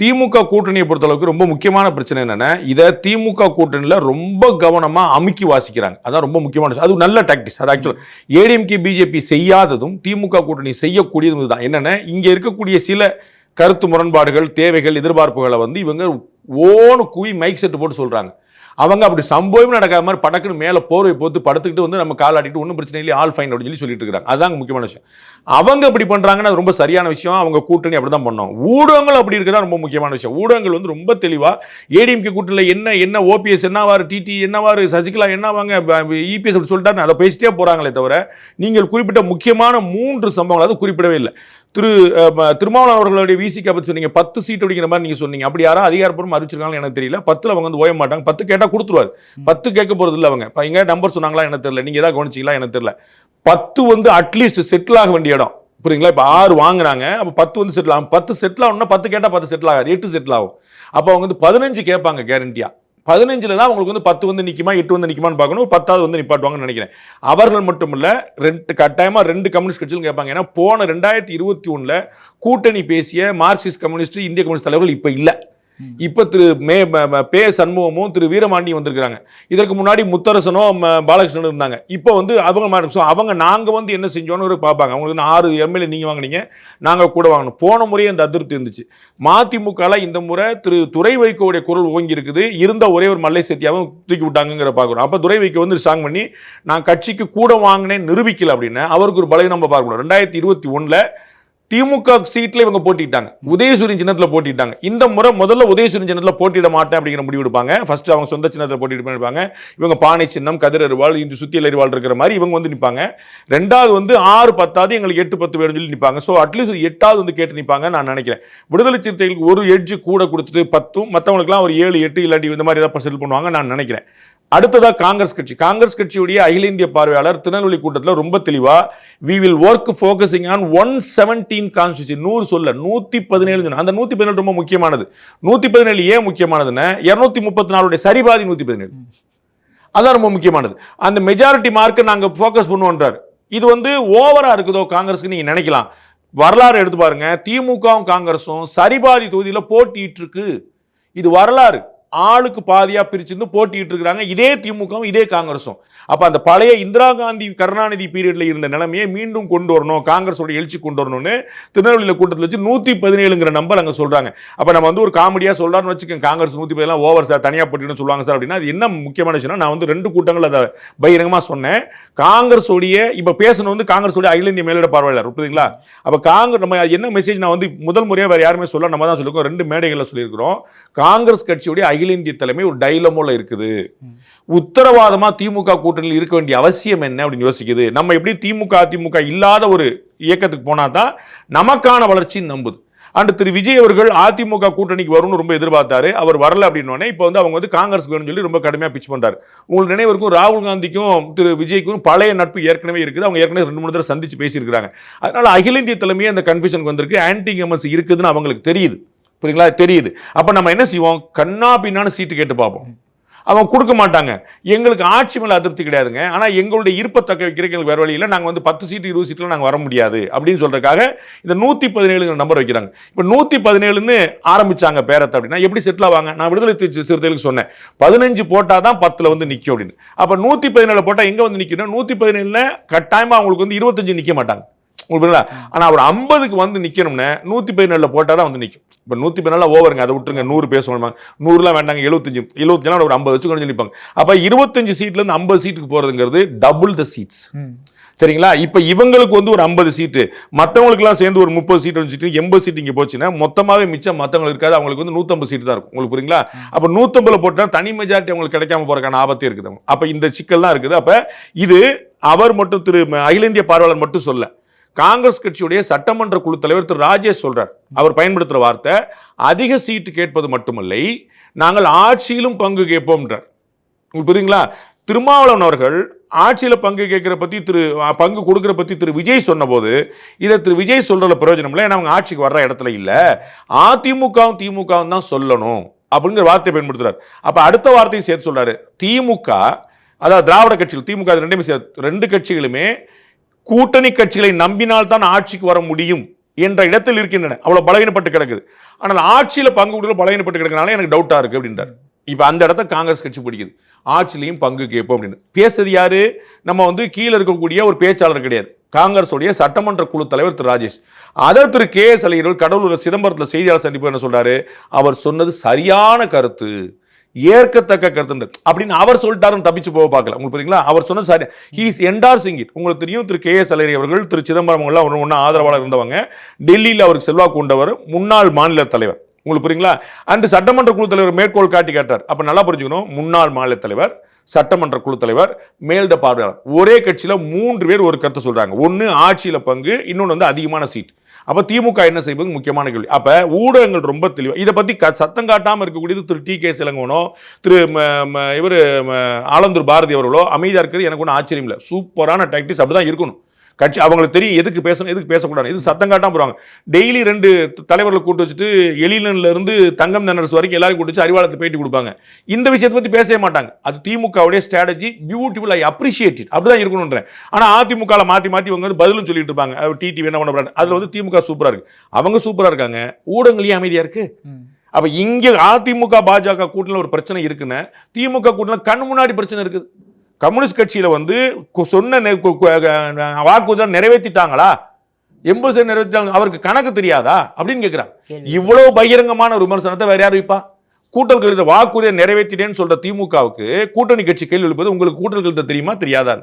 திமுக கூட்டணியை பொறுத்தளவுக்கு ரொம்ப முக்கியமான பிரச்சனை என்னென்னா இதை திமுக கூட்டணியில் ரொம்ப கவனமாக அமுக்கி வாசிக்கிறாங்க. அதான் ரொம்ப முக்கியமான அது நல்ல டாக்டிக்ஸ் அது ஆக்சுவலாக ஏடிஎம்கே பிஜேபி செய்யாததும் திமுக கூட்டணி செய்யக்கூடியதும் இதுதான். என்னென்னா இங்கே இருக்கக்கூடிய சில கருத்து முரண்பாடுகள் தேவைகள் எதிர்பார்ப்புகளை வந்து இவங்க ஓனு குவி மைக் செட்டு போட்டு சொல்கிறாங்க அவங்க அப்படி சம்பவம் நடக்காத மாதிரி படக்குன்னு மேலே போர்வை போட்டு படுத்துக்கிட்டு வந்து நம்ம காலாட்டிட்டு ஒன்றும் பிரச்சனை இல்லை ஆல் ஃபைன் அப்படின்னு சொல்லி சொல்லிட்டு இருக்காங்க. அதுதான் முக்கியமான விஷயம். அவங்க அப்படி பண்ணுறாங்கன்னா ரொம்ப சரியான விஷயம். அவங்க கூட்டணி அப்படி தான் பண்ணோம். ஊடகங்கள் அப்படி இருக்கிறதா ரொம்ப முக்கியமான விஷயம். ஊடகங்கள் வந்து ரொம்ப தெளிவாக ஏடிஎம்கே கூட்டணியில் என்ன என்ன ஓபிஎஸ் என்னவாரு டிடி என்னவாரு சசிகலா என்னவாங்க இபிஎஸ் அப்படி சொல்லிட்டாரு அதை பேசிட்டே போகிறாங்களே தவிர நீங்கள் குறிப்பிட்ட முக்கியமான மூன்று சம்பவங்கள் அது குறிப்பிடவே இல்லை. திரு திருமாவளவன் அவர்களுடைய விசிக்கு பற்றி சொன்னீங்க. பத்து சீட் அப்படிங்கிற மாதிரி நீங்கள் சொன்னீங்க. அப்படி யாரும் அதிகாரப்பூர்வம் அறிவிச்சிருக்காங்களா எனக்கு தெரியல. பத்துல அவங்க வந்து ஓய மாட்டாங்க. பத்து கேட்டா கொடுத்துருவாரு. பத்து கேட்க போகிறது இல்லை அவங்க. இப்போ எங்கேயா நம்பர் சொன்னாங்களா எனக்கு தெரியல. நீங்கள் ஏதாவது கவனிச்சிங்களா எனக்கு தெரியல. பத்து வந்து அட்லீஸ்ட் செட்டில் ஆக வேண்டிய இடம். புரியுங்களா இப்போ ஆறு வாங்குறாங்க. அப்போ பத்து வந்து செட்டில் ஆகும். பத்து செட்டில் ஆகணும்னா பத்து கேட்டால் பத்து செட்டில் ஆகாது. எட்டு செட்டில் ஆகும். அப்போ அவங்க வந்து பதினஞ்சு கேட்பாங்க கேரண்டியாக பதினஞ்சில் தான் அவங்களுக்கு வந்து பத்து வந்து நிற்குமா எட்டு வந்து நிற்குமான்னு பார்க்கணும். பத்தாவது வந்து நிப்பாட்டுவாங்கன்னு நினைக்கிறேன். அவர்கள் மட்டும் இல்லை ரெண்டு கட்டாயமாக ரெண்டு கம்யூனிஸ்ட் கட்சியிலும் கேட்பாங்க. ஏன்னா போன ரெண்டாயிரத்தி இருபத்தி ஒன்றில் கூட்டணி பேசிய மார்க்சிஸ்ட் கம்யூனிஸ்ட் இந்திய கம்யூனிஸ்ட் தலைவர்கள் இப்போ இல்லை. இப்போ திரு மே பே சண்முகமும் திரு வீரமாண்டியும் வந்திருக்கிறாங்க. இதற்கு முன்னாடி முத்தரசனும் பாலகிருஷ்ணனும் இருந்தாங்க. இப்போ வந்து அவங்க ஸோ அவங்க நாங்கள் வந்து என்ன செஞ்சோன்னு ஒரு பார்ப்பாங்க அவங்களுக்கு ஆறு எம்எல்ஏ நீங்கள் வாங்குனீங்க நாங்கள் கூட வாங்கணும் போன முறையே அந்த அதிருப்தி இருந்துச்சு. மதிமுகவில் இந்த முறை திரு துறை வைக்கோடைய குரல் ஓங்கி இருக்குது. இருந்த ஒரே ஒரு மல்லை சேத்தியாவும் தூக்கி விட்டாங்கிற பார்க்குறோம் அப்போ துறை வைக்க வந்து ஸ்ட்ராங் பண்ணி நான் கட்சிக்கு கூட வாங்கினேன் நிரூபிக்கல அப்படின்னு அவருக்கு ஒரு பலவீனம் நம்ம பார்க்கணும். ரெண்டாயிரத்தி இருபத்தி ஒன்றில் திமுக சீட்ல இவங்க போட்டிட்டாங்க. உதயசூரியன் சின்னத்துல போட்டிட்டாங்க. இந்த முறை முதல்ல உதயசூரியன் சின்னத்துல போட்டிட மாட்டேன் அப்படிங்கிற முடிவு எடுப்பாங்க. ஃபர்ஸ்ட் அவங்க சொந்த சின்னத்துல போட்டிட்டு பண்ணிருப்பாங்க இவங்க பானை சின்னம் கதிர் அருவாள் இந்த சுத்தியல் அரிவாள் இருக்கிற மாதிரி இவங்க வந்து நிற்பாங்க ரெண்டாவது வந்து ஆறு பத்தாவது எங்களுக்கு எட்டு பத்து வேணும்னு சொல்லி நிற்பாங்க ஸோ அட்லீஸ்ட் ஒரு எட்டாவது வந்து கேட்டு நிற்பாங்க நான் நினைக்கிறேன். விடுதலை சிறுத்தைகளுக்கு ஒரு எட்ஜ் கூட கொடுத்துட்டு பத்தும் மற்றவங்களுக்குலாம் ஒரு ஏழு எட்டு இல்லாட்டி இந்த மாதிரி ஏதாவது செட்டில் பண்ணுவாங்க நான் நினைக்கிறேன். அடுத்ததாக காங்கிரஸ் கட்சி. காங்கிரஸ் கட்சியுடைய அகில இந்திய பார்வையாளர் திருநெல்வேலி கூட்டத்தில் ரொம்ப தெளிவா we will work focusing on one seventeen constitution நூறு சொல்ல நூற்றி பதினேழு அந்த நூற்றி பதினேழு ரொம்ப முக்கியமானது. நூற்றி பதினேழு ஏன் முக்கியமானதுன்னா இரநூத்தி முப்பத்தி நாலுடைய சரிபாதி நூற்றி பதினேழு அதான் ரொம்ப முக்கியமானது. அந்த மெஜாரிட்டி மார்க்கை நாங்கள் ஃபோக்கஸ் பண்ணுவோன்றார். இது வந்து ஓவராக இருக்குதோ காங்கிரஸ்க்கு நீங்கள் நினைக்கலாம். வரலாறு எடுத்து பாருங்க. திமுகவும் காங்கிரஸும் சரிபாதி தொகுதியில் போட்டிட்டு இருக்கு இது வரலாறு. ஆளுக்கு பாதியாக பிரிச்சிருந்து போட்டிட்டு இருக்கிறாங்க. இதே திமுகவும் இதே காங்கிரஸும் அப்போ அந்த பழைய இந்திரா காந்தி கருணாநிதி பீரியடில் இருந்த நிலைமையை மீண்டும் கொண்டு வரணும் காங்கிரஸோட எழுச்சி கொண்டு வரணும்னு திருநெல்வேலியில் கூட்டத்தில் வச்சு நூற்றி பதினேழுங்கிற நம்பர் அங்கே சொல்கிறாங்க அப்போ நம்ம வந்து ஒரு காமெடியாக சொல்றான்னு வச்சுக்கோங்க. காங்கிரஸ் நூற்றி பதினேழு ஓவர் சார் தனியாக போட்டின்னு சொல்லுவாங்க சார் அப்படின்னா அது என்ன முக்கியமான விஷயம்னா நான் வந்து ரெண்டு கூட்டங்கள் அதை பகிரங்கமாக சொன்னேன். காங்கிரஸோடைய இப்போ பேசணும் வந்து காங்கிரஸோடைய அகில இந்திய மேலிட பார்வையாளர் புரியுதுங்களா? அப்போ காங்கிரஸ் நம்ம என்ன மெசேஜ் நான் வந்து முதல் முறையாக வேறு யாருமே சொல்ல நம்ம தான் சொல்லிருக்கோம். ரெண்டு மேடைகளில் சொல்லியிருக்கிறோம். காங்கிரஸ் கட்சியுடைய அகில இந்திய தலைமை ஒரு டைலமோல இருக்குது. உத்தரவாதமா திமுக கூட்டணியில் இருக்க வேண்டிய அவசியம் என்ன அப்படின்னு யோசிக்குது. நம்ம எப்படி திமுக அதிமுக இல்லாத ஒரு இயக்கத்துக்கு போனா தான் நமக்கான வளர்ச்சின்னு நம்புது. அண்ட் திரு விஜய் அவர்கள் அதிமுக கூட்டணிக்கு வரும்னு ரொம்ப எதிர்பார்த்தாரு. அவர் வரல அப்படின்னோடனே இப்போ வந்து அவங்க வந்து காங்கிரஸ் வேணும்னு சொல்லி ரொம்ப கடுமையாக பிச் பண்றாரு. உங்களுக்கு நினைவிருக்கும் ராகுல் காந்திக்கும் திரு விஜய்க்கும் பழைய நட்பு ஏற்கனவே இருக்குது. அவங்க ஏற்கனவே ரெண்டு மூணு தடவை சந்திச்சு பேசியிருக்கிறாங்க. அதனால அகில இந்திய தலைமையே அந்த கன்ஃபியூஷனுக்கு வந்திருக்கு. ஆன்டி எம்எஸ் இருக்குதுன்னு அவங்களுக்கு தெரியுது. புரியுங்களா? தெரியுது. அப்போ நம்ம என்ன செய்வோம்? கண்ணா பின்னான்னு சீட்டு கேட்டு பார்ப்போம். அவங்க கொடுக்க மாட்டாங்க. எங்களுக்கு ஆட்சி மேலே அதிருப்தி கிடையாதுங்க. ஆனால் எங்களுடைய இருப்பை தக்க வைக்கிறதுக்கு எங்களுக்கு வேறு வழியில் நாங்கள் வந்து பத்து சீட்டு இருபது சீட்டில் நாங்கள் வர முடியாது அப்படின்னு சொல்கிறதுக்காக இந்த நூற்றி பதினேழுங்கிற நம்பர் வைக்கிறாங்க. இப்போ நூற்றி பதினேழுன்னு ஆரம்பித்தாங்க பேரத்தை அப்படின்னா எப்படி செட்டில் ஆவாங்க? நான் விடுதலை சிறுத்தைகளுக்கு சொன்னேன். பதினஞ்சு போட்டால் தான் பத்தில் வந்து நிற்கும் அப்படின்னு. அப்போ நூற்றி பதினேழு போட்டால் எங்கே வந்து நிற்கணும் நூற்றி பதினேழில் கட்டாயமாக அவங்களுக்கு வந்து இருபத்தஞ்சு நிற்க மாட்டாங்க. உங்களுக்கு புரியுதா ஆனா அவர் ஐம்பதுக்கு வந்து நிக்கணும்னு நூத்தி பதினேழுல போட்டா தான் வந்து நிக்கும். இப்ப நூத்தி பதினேழு ஓவருங்க அதை விட்டுருங்க நூறு பேசுவாங்க நூறுலாம் வேண்டாங்க எழுபத்தஞ்சு எழுபத்தஞ்சு ஒரு ஐம்பது வச்சு கொஞ்சம் நிற்பாங்க அப்ப இருபத்தஞ்சு சீட்ல இருந்து ஐம்பது சீட்டுக்கு போறதுங்கிறது டபுள் த சீட்ஸ் சரிங்களா? இப்ப இவங்களுக்கு வந்து ஒரு ஐம்பது சீட்டு. மற்றவங்களுக்குலாம் சேர்ந்து ஒரு முப்பது சீட்டு சீட்டு எண்பது சீட்டு இங்க போச்சுன்னா மொத்தமாவே மிச்சம் மற்றவங்களுக்கு இருக்காது அவங்களுக்கு வந்து நூத்தம்பது சீட்டு தான் இருக்கும். உங்களுக்கு புரியுங்களா? அப்ப நூத்தம்பதுல போட்டா தனி மெஜாரிட்டி அவங்களுக்கு கிடைக்காம போறதுக்கான ஆபத்தே இருக்குது. அப்ப இந்த சிக்கல் தான் இருக்குது. அப்ப இது அவர் மட்டும் திரு அகில இந்திய பார்வையாளர் மட்டும் சொல்ல. காங்கிரஸ் கட்சியுடைய சட்டமன்ற குழு தலைவர் திரு ராஜேஷ் சொல்றார். அவர் பயன்படுத்துகிற வார்த்தை அதிக சீட்டு கேட்பது மட்டுமில்லை நாங்கள் ஆட்சியிலும் பங்கு கேட்போம்ன்றார். புரியுங்களா? திருமாவளவன் அவர்கள் ஆட்சியில் பங்கு கேட்கிற பத்தி திரு பங்கு கொடுக்கிற பத்தி திரு விஜய் சொன்னபோது இதை திரு விஜய் சொல்றதுல பிரயோஜனம் இல்லை ஏன்னா அவங்க ஆட்சிக்கு வர்ற இடத்துல இல்லை. அதிமுகவும் திமுகவும் தான் சொல்லணும் அப்படிங்கிற வார்த்தையை பயன்படுத்துறாரு. அப்ப அடுத்த வார்த்தையை சேர்த்து சொல்றாரு. திமுக அதாவது திராவிட கட்சிகள் திமுக ரெண்டுமே சேர்த்து ரெண்டு கட்சிகளுமே கூட்டணி கட்சிகளை நம்பினால் தான் ஆட்சிக்கு வர முடியும் என்ற இடத்தில் இருக்கின்றன. அவ்வளோ பலவீனப்பட்டு கிடக்குது. ஆனால் ஆட்சியில் பங்கு கொடுக்கல பலவீனப்பட்டு கிடக்கனால எனக்கு டவுட்டாக இருக்கு அப்படின்றார். இப்போ அந்த இடத்த காங்கிரஸ் கட்சி பிடிக்குது. ஆட்சிலையும் பங்கு கேட்போம் அப்படின்னு. பேசுறது யாரு? நம்ம வந்து கீழே இருக்கக்கூடிய ஒரு பேச்சாளர் கிடையாது. காங்கிரஸுடைய சட்டமன்ற குழு தலைவர் திரு ராஜேஷ். அதை திரு கே எஸ் அழகிரிகள் கடலூர் சிதம்பரத்தில் செய்தியாளர் சந்திப்பு என்ன சொல்றாரு? அவர் சொன்னது சரியான கருத்து. ஏற்கத்தக்க கருத்து அப்படின்னு அவர் சொல்லிட்டாருன்னு தப்பிச்சு போக பார்க்கல. உங்களுக்கு புரியுங்களா அவர் சொன்ன சரி. ஹீஸ் என்டார்சிங் இட் உங்களுக்கு தெரியும் திரு கே எஸ் அலரி அவர்கள் திரு சிதம்பரம் எல்லாம் ஒன்று ஒன்றா ஆதரவாளர் இருந்தவங்க. டெல்லியில் அவருக்கு செல்வாக்கு கொண்டவர் முன்னாள் மாநில தலைவர். உங்களுக்கு புரியுங்களா அண்டு சட்டமன்ற குழு தலைவர் மேற்கோள் காட்டி கேட்டார் அப்போ நல்லா புரிஞ்சுக்கணும். முன்னாள் மாநில தலைவர். சட்டமன்ற குழு தலைவர் மேல்ட பார்வையாளர். ஒரே கட்சியில் மூன்று பேர் ஒரு கருத்தை சொல்கிறாங்க ஒன்று ஆட்சியில் பங்கு இன்னொன்று வந்து அதிகமான சீட். அப்போ திமுக என்ன செய்வது முக்கியமான கேள்வி. அப்போ ஊடகங்கள் ரொம்ப தெளிவாக இதை பற்றி க- சத்தம் காட்டாமல் இருக்கக்கூடியது திரு டி கே சிலங்கோனோ திரு இவர் ஆலந்தூர் பாரதி அவர்களோ அமைதியாக இருக்கிறது எனக்கு ஒன்றும் ஆச்சரியம் இல்லை சூப்பரான டாக்டிஸ் அப்படிதான் இருக்கணும். கட்சி அவங்களுக்கு தெரியும் எதுக்கு பேசணும் எதுக்கு பேசக்கூடாது இது சத்தம் காட்டாம போறாங்க டெய்லி ரெண்டு தலைவர்களை கூட்டு வச்சுட்டு எழிலன்ல இருந்து தங்கம் தென்னரசு வரைக்கும் எல்லாரும் கூட்டு வச்சு அறிவாளத்தை பேட்டி கொடுப்பாங்க. இந்த விஷயத்தை பத்தி பேசவே மாட்டாங்க. அது திமுகவுடைய strategy beautiful I appreciate it அப்படிதான் இருக்கணும்ன்றேன். ஆனா அதிமுக மாத்தி மாத்தி இவங்க வந்து பதிலும் சொல்லிட்டு இருப்பாங்க. டிடி என்ன பண்ண போறாங்க அதுல வந்து திமுக சூப்பரா இருக்கு. அவங்க சூப்பரா இருக்காங்க. ஊடகங்கள் ஏன் அமைதியா இருக்கு. ம். அப்ப இங்க அதிமுக பாஜக கூட்டணியில் ஒரு பிரச்சனை இருக்குன்னு திமுக கூட்டணியில் கண் முன்னாடி பிரச்சனை இருக்குது. கம்யூனிஸ்ட் கட்சியில வந்து சொன்ன வாக்குறுதியை நிறைவேற்றிட்டாங்களா எண்பது சதவீதம் நிறைவேற்றிட்டாங்க அவருக்கு கணக்கு தெரியாதா? அப்படின்னு கேட்கிறாங்க கேள்வி. இவ்வளவு பகிரங்கமான ஒரு விமர்சனத்தை வேற யார் வைப்பா? கூட்டல் கழுத்த வாக்குறுதியை நிறைவேற்றிட்டேன்னு சொல்ற திமுகவுக்கு கூட்டணி கட்சி கேள்வி எழுப்பது உங்களுக்கு கூட்டல் கழுத்த தெரியுமா? தெரியாதா.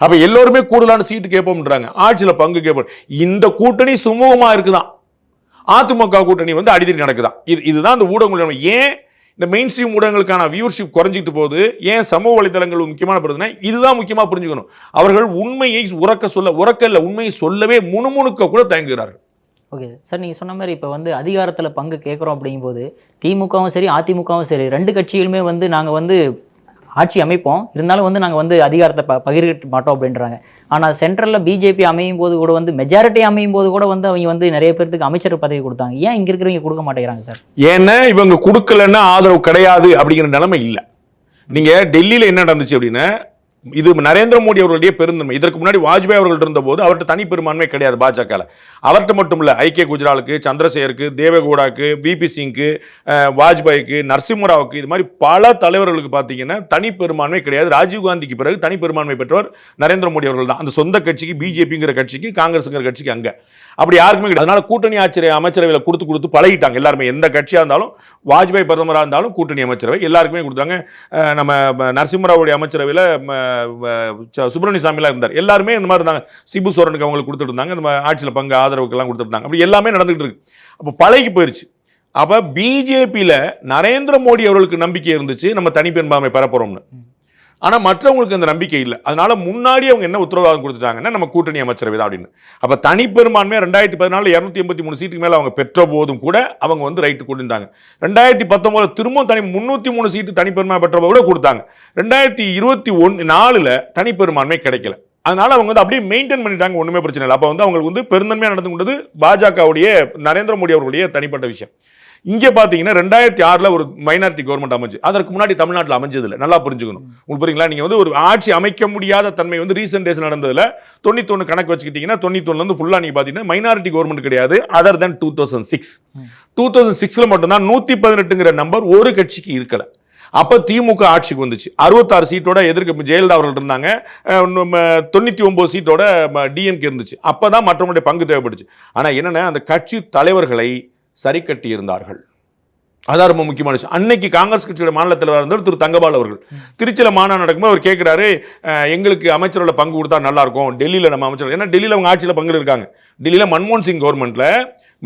அப்ப எல்லோருமே கூடுதலான சீட்டு கேட்போம்ன்றாங்க. ஆட்சியில பங்கு கேட்போம். இந்த கூட்டணி சுமூகமா இருக்குதான். அதிமுக கூட்டணி வந்து அடிதடி நடக்குதான். இது இதுதான் இந்த ஊடகங்கள் ஏன் இந்த மெயின் ஸ்ட்ரீம் ஊடகங்களுக்கான வியூர்ஷிப் குறைஞ்சிட்டு போகுது. ஏன் சமூக வலைதளங்கள் முக்கியமான பிரச்சனை? இதுதான் முக்கியமாக புரிஞ்சுக்கணும். அவர்கள் உண்மையை உறக்க சொல்ல உறக்க இல்லை உண்மையை சொல்லவே முணுமுணுக்க கூட தயங்குகிறார்கள். ஓகே சார் நீங்கள் சொன்ன மாதிரி இப்போ வந்து அதிகாரத்தில் பங்கு கேட்குறோம் அப்படிங்கும்போது திமுகவும் சரி அதிமுகவும் சரி ரெண்டு கட்சிகளுமே வந்து நாங்கள் வந்து ஆட்சி அமைப்போம். இருந்தாலும் வந்து நாங்கள் வந்து அதிகாரத்தை ப பகிர்க்க மாட்டோம் அப்படின்றாங்க. ஆனால் சென்ட்ரலில் பிஜேபி அமையும் போது கூட வந்து மெஜாரிட்டி அமையும் போது கூட வந்து அவங்க வந்து நிறைய பேர்த்துக்கு அமைச்சர் பதவி கொடுத்தாங்க. ஏன் இங்கே இருக்கிறவங்க கொடுக்க மாட்டேங்கிறாங்க சார்? ஏன்னா இவங்க கொடுக்கலன்னா ஆதரவு கிடையாது அப்படிங்கிற நிலைமை இல்லை. நீங்கள் டெல்லியில் என்ன நடந்துச்சு அப்படின்னா இது நரேந்திர மோடி அவர்களுடைய பெருந்தன்மை. இதற்கு முன்னாடி வாஜ்பாய் அவர்கள் இருந்தபோது அவர்கிட்ட தனி பெரும்பான்மை கிடையாது பாஜகவில் அவர்கிட்ட மட்டும் இல்லை ஐக்கிய குஜராலுக்கு சந்திரசேகருக்கு தேவகவுடாக்கு விபி சிங்க்கு வாஜ்பாய்க்கு நரசிம்மராவுக்கு இது மாதிரி பல தலைவர்களுக்கு பார்த்தீங்கன்னா தனி பெரும்பான்மை கிடையாது. ராஜீவ் காந்திக்கு பிறகு தனி பெரும்பான்மை பெற்றவர் நரேந்திர மோடி அவர்கள் தான். அந்த சொந்த கட்சிக்கு பிஜேபிங்கிற கட்சிக்கு காங்கிரஸுங்கிற கட்சிக்கு அங்கே. அப்படி யாருக்குமே கிடையாது. அதனால கூட்டணி ஆச்சரிய அமைச்சரவையில் கொடுத்து கொடுத்து பழகிட்டாங்க எல்லாருமே. எந்த கட்சியாக இருந்தாலும் வாஜ்பாய் பிரதமராக இருந்தாலும் கூட்டணி அமைச்சரவை எல்லாருக்குமே கொடுத்தாங்க. நம்ம நரசிம்மராவுடைய அமைச்சரவையில் சுப்பிரமணிய சாமிலாம் இருந்தார். எல்லாருமே இந்த மாதிரி இருந்தாங்க. சிபு சோரனுக்கு அவங்களுக்கு கொடுத்துட்டு இருந்தாங்க நம்ம ஆட்சியில் பங்கு ஆதரவுக்கெல்லாம் கொடுத்துருந்தாங்க அப்படி எல்லாமே நடந்துகிட்டு இருக்கு. அப்போ பழகி போயிருச்சு. அப்போ பிஜேபியில் நரேந்திர மோடி அவர்களுக்கு நம்பிக்கை இருந்துச்சு. நம்ம தனிப்பெரும்பான்மை பெற போறோம்னு. ஆனால் மற்றவங்களுக்கு அந்த நம்பிக்கை இல்லை. அதனால முன்னாடி அவங்க என்ன உத்தரவாதம் கொடுத்துட்டாங்கன்னா நம்ம கூட்டணி அமைச்சரவை தான் அப்படின்னு. அப்போ தனிப்பெரும்பான்மை ரெண்டாயிரத்தி பதினாலு இரநூத்தி எண்பத்தி மூணு சீட்டுக்கு மேலே அவங்க பெற்ற போதும் கூட அவங்க வந்து ரைட்டு கொண்டுட்டாங்க. ரெண்டாயிரத்தி பத்தொம்போது திரும்பவும் தனி முந்நூற்றி மூணு சீட்டு தனிப்பெரும்பான்மை பெற்ற கூட கொடுத்தாங்க. ரெண்டாயிரத்தி இருபத்தி ஒன்று நாலில் தனிப்பெரும்பான்மை கிடைக்கல. அதனால அவங்க வந்து அப்படியே மெயின்டைன் பண்ணிட்டாங்க ஒன்றுமே பிரச்சனை இல்லை. அப்போ வந்து அவங்களுக்கு வந்து பெருந்தன்மையாக நடந்து கொண்டது பாஜகவுடைய நரேந்திர மோடி அவர்களுடைய தனிப்பட்ட விஷயம். இங்க பாத்தீங்கன்னா ரெண்டாயிரத்தி ஆறுல ஒரு மைனாரிட்டி கவர்மெண்ட் அமைஞ்சு அதற்கு முன்னாடி தமிழ்நாட்டில் அமைஞ்சது இல்லை நல்லா புரிஞ்சுக்கணும். உங்களுக்கு புரியுங்களா? நீங்க வந்து ஒரு ஆட்சி அமைக்க முடியாத தன்மை வந்து ரீசெண்ட் டேஸ் நடந்ததுல தொண்ணூத்தொன்னு கணக்கு வச்சுக்கிட்டீங்கன்னா தொண்ணூத்தொன்னுல இருந்து ஃபுல்லா நீங்க பாத்தீங்கன்னா மைனாரிட்டி கவர்மெண்ட் கிடையாது. Other then two thousand six. Two thousand சிக்ஸ்ல மட்டும்தான் நூத்தி பதினெட்டுங்கிற நம்பர் ஒரு கட்சிக்கு இருக்கல. அப்ப திமுக ஆட்சிக்கு வந்துச்சு. அறுபத்தாறு சீட்டோட எதிர்க்க ஜெயலலிதா அவர்கள் இருந்தாங்க. தொண்ணூத்தி ஒன்பது சீட்டோட டிஎம்கே இருந்துச்சு. அப்பதான் மற்றவங்களுடைய பங்கு தேவைப்பட்டுச்சு ஆனா என்னன்னா அந்த கட்சி தலைவர்களை சரி கட்டியிருந்தார்கள் அதான் ரொம்ப முக்கியமான விஷயம். அன்னைக்கு காங்கிரஸ் கட்சியோட மாநில தலைவராக இருந்தவர் திரு தங்கபால் அவர்கள். திருச்சியில் மாநாடு நடக்கும்போது அவர் கேட்குறாரு எங்களுக்கு அமைச்சரோட பங்கு கொடுத்தா நல்லா இருக்கும். நம்ம அமைச்சர் ஏன்னா டெல்லியில் அவங்க ஆட்சியில் பங்கு இருக்காங்க. டெல்லியில் மன்மோகன் சிங் கவர்மெண்ட்டில்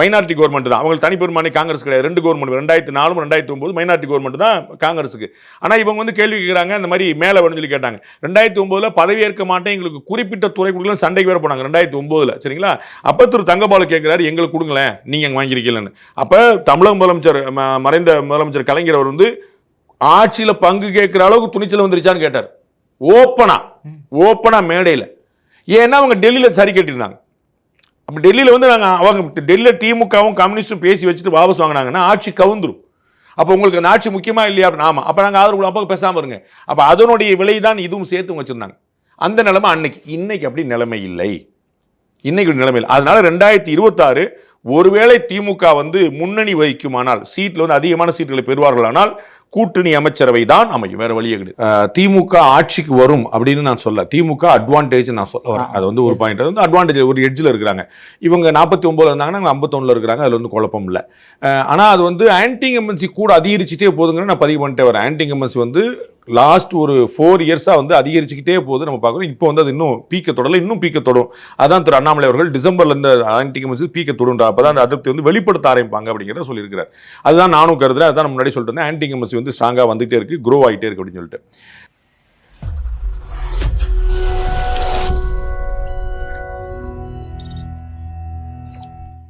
மைனாரிட்டி கவர்மெண்ட் தான். அவங்களுக்கு தனிப்பெரும்பான்மை காங்கிரஸ் கிடையாது. ரெண்டு கவர்மெண்ட் ரெண்டாயிரத்தி நாலும் ரெண்டாயிரத்தி ஒன்பது மைனாரிட்டி கவர்மெண்ட் தான் காங்கிரஸுக்கு. ஆனா இவங்க வந்து கேள்வி கேட்குறாங்க இந்த மாதிரி மேலே வரும்னு சொல்லி கேட்டாங்க. ரெண்டாயிரத்தி ஒன்பதுல பதவி ஏற்க மாட்டேன் எங்களுக்கு குறிப்பிட்ட துறை கொடுக்கலாம் சண்டைக்கு வேற போனாங்க. ரெண்டாயிரத்தி ஒன்பதுல சரிங்களா? அப்ப திரு தங்கபாலு கேட்கிறாரு எங்களுக்கு கொடுங்களேன் நீங்க அங்க வாங்கியிருக்கீங்கன்னு அப்ப தமிழக முதலமைச்சர் மறைந்த முதலமைச்சர் கலைஞர் அவர் வந்து ஆட்சியில பங்கு கேட்கிற அளவுக்கு துணிச்சல் வந்துருச்சான்னு கேட்டார். ஓப்பனா. ஓப்பனா மேடையில. ஏன்னா அவங்க டெல்லியில சரி கட்டியிருந்தாங்க அப்போ டெல்லியில் வந்து நாங்கள் அவங்க டெல்லியில் திமுகவும் கம்யூனிஸ்டும் பேசி வச்சுட்டு வாபஸ் வாங்கினாங்கன்னா ஆட்சி கவுந்துரும். அப்போ உங்களுக்கு அந்த ஆட்சி முக்கியமாக இல்லையா? அப்படின்னு ஆமாம் அப்போ நாங்கள் ஆதரவு அப்போ பேசாமல் இருங்க. அப்போ அதனுடைய விலை தான் இதுவும் சேர்த்து வச்சுருந்தாங்க. அந்த நிலைமை அன்னைக்கு. இன்னைக்கு அப்படி நிலைமை இல்லை. இன்னைக்கு இல்லை. அதனால ரெண்டாயிரத்தி இருபத்தாறு ஒருவேளை திமுக வந்து முன்னணி வகிக்குமானால் சீட்டில் வந்து அதிகமான சீட்டுகளை பெறுவார்களானால் கூட்டணி அமைச்சரவை தான் அமையும். வேற வழியே கிடையாது. திமுக ஆட்சிக்கு வரும் அப்படின்னு நான் சொல்ல. திமுக அட்வான்டேஜ் நான் சொல்ல வரேன். அது வந்து ஒரு பாயிண்ட் வந்து அட்வான்டேஜ் ஒரு எட்ஜில் இருக்கிறாங்க. இவங்க நாற்பத்தி ஒன்பதுல இருந்தாங்கன்னா அவங்க ஐம்பத்தொன்னுல இருக்கிறாங்க. அதுல வந்து குழப்பம் இல்லை. ஆனால் அது வந்து ஆன்டி எம்என்சி கூட அதிகரிச்சுட்டே போகுதுங்கிற நான் பதிவு பண்ணிட்டே வரேன். ஆன்டி எம்என்சி வந்து லாஸ்ட் ஒரு ஃபோர் இயர்ஸாக வந்து அதிகரிச்சுக்கிட்டே போகுது நம்ம பார்க்குறோம் இப்போ வந்து அது இன்னும் பீக்க தொடரல இன்னும் பீக்க தொடும். அதான் திரு அண்ணாமலை அவர்கள் டிசம்பர்ல இந்த ஆன்டி பீக்க தொடுன்றா அப்போ தான் அந்த அதிருப்தி வந்து வெளிப்படுத்த ஆரம்பிப்பாங்க அப்படிங்கிறத சொல்லியிருக்கிறார். அதுதான் நானும் கருதுறேன். அதுதான் முன்னாடி சொல்லிட்டு இருந்தேன். ஆன்டி எம்என்சி வந்து ஸ்ட்ராங்காக வந்துகிட்டே இருக்கு க்ரோ ஆகிட்டே இருக்குது அப்படின்னு சொல்லிட்டு.